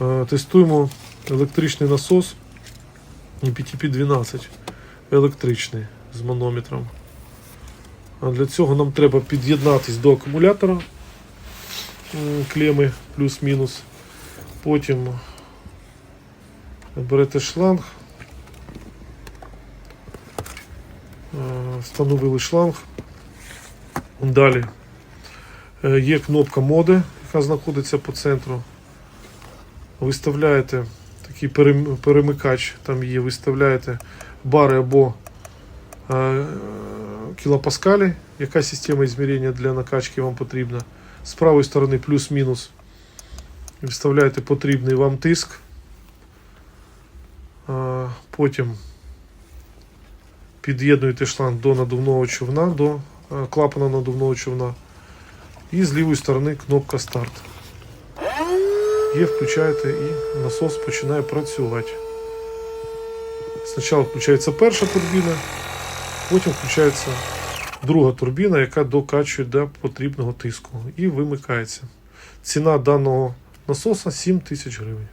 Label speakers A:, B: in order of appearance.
A: Е, Тестуємо електричний насос PTP-12 електричний з манометром. А для цього нам треба під'єднатись до акумулятора клеми плюс-мінус. Потім берете шланг, е, встановили шланг. Далі е, є кнопка моди, яка знаходиться по центру. Виставляєте такий перемикач, там є, виставляєте бари або е, кілопаскалі, яка система ізмірення для накачки вам потрібна. З правої сторони плюс-мінус. Вставляєте потрібний вам тиск. А, Потім під'єднуєте шланг до надувного човна, до е, клапана надувного човна. І з лівої сторони кнопка старт. Є, включаєте і насос починає працювати. Спочатку включається перша турбіна, потім включається друга турбіна, яка докачує до потрібного тиску і вимикається. Ціна даного насоса 7 тисяч гривень.